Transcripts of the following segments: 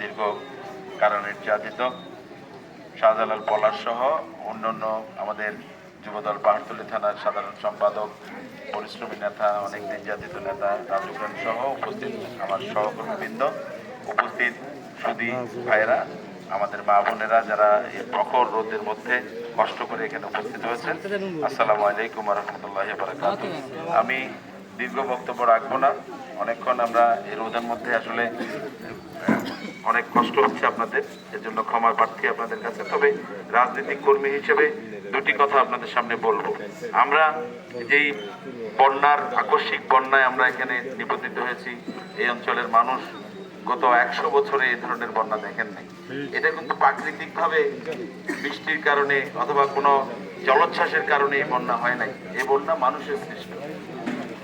দীর্ঘ কারণ নির্যাতিত শাহজালাল পলাশ সহ অন্যান্য আমাদের যুবদল পাহাড়তলী থানার সাধারণ সম্পাদক, পরিশ্রমী নেতা অনেক নির্যাতিত নেতা রাজু খান সহ উপস্থিত আমার সহকর্মীবৃন্দ, উপস্থিত সুদী ভাইরা আমাদের মা বোনেরা যারা এই প্রখর রোদের মধ্যে কষ্ট করে এখানে উপস্থিত হয়েছেন। আসসালামু আলাইকুম রহমতুল্লাহ আমি দীর্ঘ বক্তব্য রাখব না। অনেকক্ষণ আমরা এই রোদের মধ্যে আসলে অনেক কষ্ট হচ্ছে আপনাদের এর জন্য ক্ষমা প্রার্থী আপনাদের কাছে। তবে রাজনৈতিক কর্মী হিসেবে দুটি কথা আপনাদের সামনে বলব। আমরা যেই বন্যার, আকস্মিক বন্যায় আমরা এখানে নিপতিত হয়েছি, এই অঞ্চলের মানুষ গত একশো বছরে এই ধরনের বন্যা দেখেন নাই। এটা কিন্তু প্রাকৃতিক ভাবে বৃষ্টির কারণে অথবা কোনো জলোচ্ছ্বাসের কারণে এই বন্যা হয় নাই। এই বন্যা মানুষের সৃষ্ট।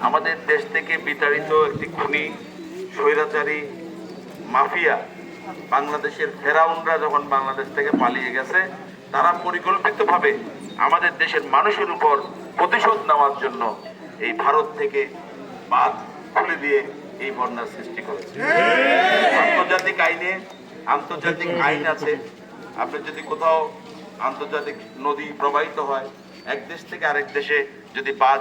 আমাদের দেশ থেকে বিতাড়িত একটি খুনি, স্বৈরাচারী মাফিয়া, বাংলাদেশের ফেরাউনরা যখন বাংলাদেশ থেকে পালিয়ে গেছে, তারা পরিকল্পিতভাবে আমাদের দেশের মানুষের উপর প্রতিশোধ নেওয়ার জন্য এই ভারত থেকে বাঁধ খুলে দিয়ে এই বন্যার সৃষ্টি করেছে। আন্তর্জাতিক আইনে, আন্তর্জাতিক আইন আছে। আপনি যদি কোথাও আন্তর্জাতিক নদী প্রবাহিত হয়, এক দেশ থেকে আরেক দেশে যদি বাদ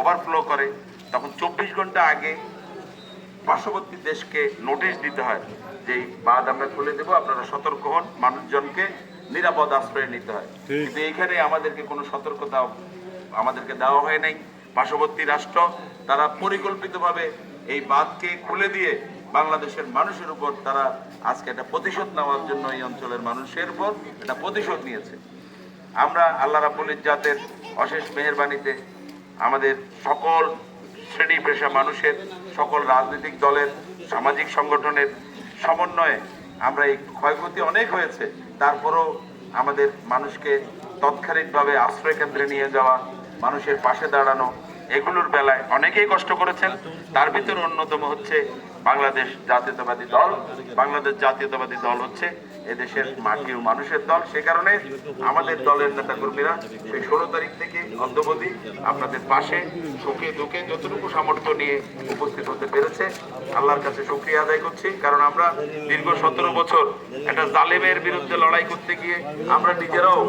ওভারফ্লো করে তখন চব্বিশ ঘণ্টা আগে পার্শ্ববর্তী দেশকে নোটিশ দিতে হয় যে বাঁধ আমরা খুলে দেবো আপনারা সতর্ক হন মানুষজনকে নিরাপদ আশ্রয় নিতে হয়। কিন্তু এইখানে আমাদেরকে কোনো সতর্কতা আমাদেরকে দেওয়া হয় নাই। পার্শ্ববর্তী রাষ্ট্র তারা পরিকল্পিতভাবে এই বাঁধকে খুলে দিয়ে বাংলাদেশের মানুষের উপর তারা আজকে একটা প্রতিশোধ নেওয়ার জন্য এই অঞ্চলের মানুষের উপর একটা প্রতিশোধ নিয়েছে। আমরা আল্লাহ রাবুল জাতের অশেষ মেহরবানিতে আমাদের সকল শ্রেণি পেশা মানুষের, সকল রাজনৈতিক দলের, সামাজিক সংগঠনের সমন্বয়ে আমরা এই ক্ষয়ক্ষতি অনেক হয়েছে। তারপরও আমাদের মানুষকে তাৎক্ষণিকভাবে আশ্রয় কেন্দ্রে নিয়ে যাওয়া, মানুষের পাশে দাঁড়ানো, এগুলোর বেলায় অনেকেই কষ্ট করেছেন। তার ভিতরে অন্যতম হচ্ছে বাংলাদেশ জাতীয়তাবাদী দল। বাংলাদেশ জাতীয়তাবাদী দল হচ্ছে এদেশের মাটি ও মানুষের দল। সে কারণে আমাদের দলের নেতাকর্মীরা সেই ষোলো তারিখ থেকে অদ্যবধি আপনাদের পাশে সুখে দুঃখে যতটুকু সামর্থ্য নিয়ে উপস্থিত হতে পেরেছে, আল্লাহর কাছে শুক্রিয়া আদায় করছি। কারণ আমরা দীর্ঘ সতেরো বছর একটা জালেমের বিরুদ্ধে লড়াই করতে গিয়ে আমরা নিজেরাও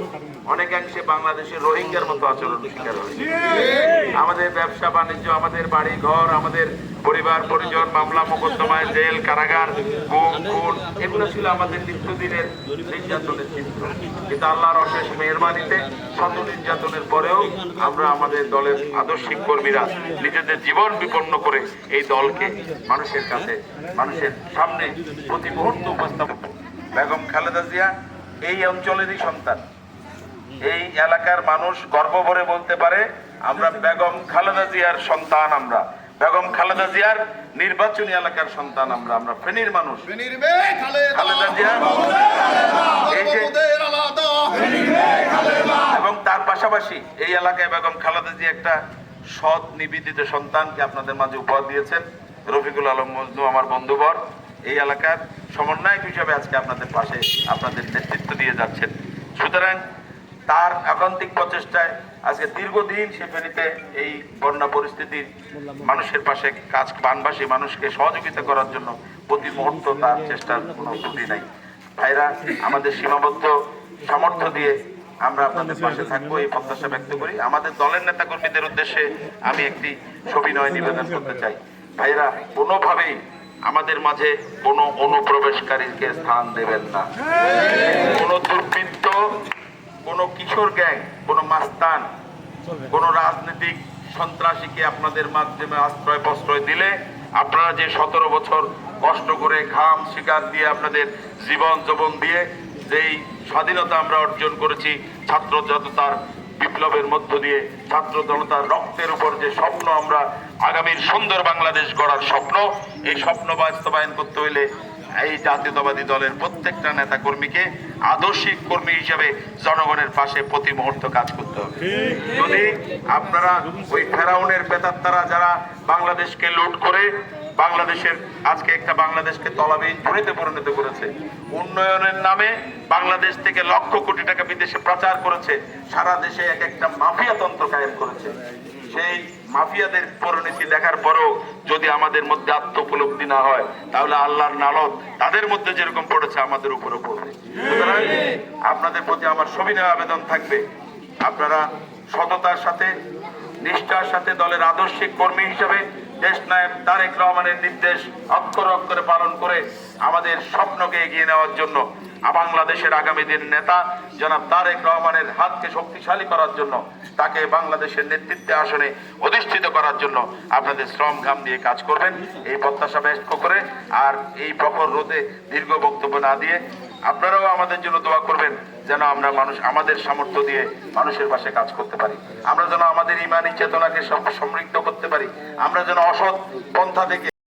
অনেকাংশে বাংলাদেশের রোহিঙ্গার মতো আচরণ শিকার হয়েছি। আমাদের ব্যবসা, বাণিজ্য, আমাদের বাড়ি ঘর, আমাদের পরিবার, পরিজন, মামলা, মোকদ্দমায় জেল, কারাগার, গুম, খুন, এগুলো ছিল আমাদের নিত্যদিনের নির্যাতনের চিত্র। কিন্তু আল্লাহর অশেষ মেহরবানিতে শত নির্যাতনের পরেও আমরা আমাদের দলের আদর্শিক কর্মীরা নিজেদের জীবন বিপন্ন করে এই দলকে মানুষের কাছে, মানুষের সামনে প্রতি মুহূর্ত উপস্থাপন বেগম খালেদা জিয়া এই অঞ্চলেরই সন্তান। এই এলাকার মানুষ গর্ব ভরে বলতে পারে, আমরা বেগম খালেদা জিয়ার সন্তান আমরা। বেগম খালেদা জিয়ার নির্বাচনী এলাকার সন্তান আমরা আমরা ফেনীর মানুষ। খালেদা জিয়া। এই যে এবং তার পাশাপাশি এই এলাকায় বেগম খালেদা জিয়া একটা সৎ নিবেদিত সন্তানকে আপনাদের মাঝে উপহার দিয়েছেন। রফিকুল আলম মজনু আমার বন্ধুবর। এই এলাকার সমন্বয়ক হিসাবে আজকে আপনাদের পাশে আপনাদের নেতৃত্ব দিয়ে যাচ্ছেন। সুতরাং তার একান্তিক প্রচেষ্টায় আজকে দীর্ঘদিন সে ফেনীতে এই বন্যা পরিস্থিতির মানুষের পাশে কাজ বানবাসী মানুষকে সহযোগিতা করার জন্য প্রতি মুহূর্ত তার চেষ্টার কোনো ত্রুটি নাই। ভাইরা, আমাদের সীমাবদ্ধ সামর্থ্য দিয়ে আমরা আপনাদের পাশে থাকব, এই প্রত্যাশা ব্যক্ত করি। আমাদের দলের নেতা কর্মীদের উদ্দেশ্যে আমি একটি সবিনয় নিবেদন করতে চাই। ভাইরা, কোনোভাবেই আমাদের মাঝে কোনো অনুপ্রবেশকারীকে স্থান দেবেন না। কোনো দুর্বৃত্ত কোনো কিশোর গ্যাং কোনো মাস্তান কোনো রাজনৈতিক সন্ত্রাসীকে আপনাদের মাধ্যমে আশ্রয় প্রশ্রয় দিলে আপনারা যে সতেরো বছর কষ্ট করে ঘাম শিকার দিয়ে আপনাদের জীবন যৌবন দিয়ে যেই স্বাধীনতা আমরা অর্জন করেছি ছাত্র জনতার বিপ্লবের মধ্য দিয়ে ছাত্র জনতার রক্তের উপর যে স্বপ্ন আমরা আগামীর সুন্দর বাংলাদেশ গড়ার স্বপ্ন, এই স্বপ্ন বাস্তবায়ন করতে হইলে এই জাতীয়তাবাদী দলের প্রত্যেকটা নেতা কর্মীকে আদর্শিক কর্মী হিসেবে জনগণের পাশে প্রতি মুহূর্ত কাজ করতে হবে। যদি আপনারা ওই ফেরাউনের পেতাত্তারা যারা বাংলাদেশকে লুট করে, বাংলাদেশের আজকে একটা বাংলাদেশকে তলাবিহীন ঝুড়িতে পরিণত করেছে, উন্নয়নের নামে বাংলাদেশ থেকে লক্ষ কোটি টাকা বিদেশে প্রচার করেছে, সারা দেশে এক একটা মাফিয়া তন্ত্র কায়েম করেছে, সেই মাফিয়াদের পরিণতি দেখার পরও যদি আমাদের মধ্যে আত্ম উপলব্ধি না হয়, তাহলে আল্লাহর নালত তাদের মধ্যে যেরকম পড়েছে আমাদের উপরও পড়বে। সুতরাং আপনাদের প্রতি আমার সবিনয় আবেদন থাকবে। আপনারা সততার সাথে, নিষ্ঠার সাথে দলের আদর্শিক কর্মী হিসেবে দেশ নায়ক তারেক রহমানের নির্দেশ অক্ষর অক্ষরে পালন করে আমাদের স্বপ্নকে এগিয়ে নেওয়ার জন্য, বাংলাদেশের আগামী দিন নেতা জনাব তারেক রহমানের হাতকে শক্তিশালী করার জন্য তাকে বাংলাদেশের নেতৃত্বে আসনে অধিষ্ঠিত করার জন্য আপনাদের শ্রম ঘাম দিয়ে কাজ করবেন। এই প্রত্যাশা ব্যক্ত করে আর এই প্রখর রোদে দীর্ঘ বক্তব্য না দিয়ে আপনারাও আমাদের জন্য দোয়া করবেন যেন আমরা মানুষ আমাদের সামর্থ্য দিয়ে মানুষের পাশে কাজ করতে পারি। আমরা যেন আমাদের ইমানি চেতনাকে সম- সমৃদ্ধ করতে পারি। আমরা যেন অসৎ পন্থা থেকে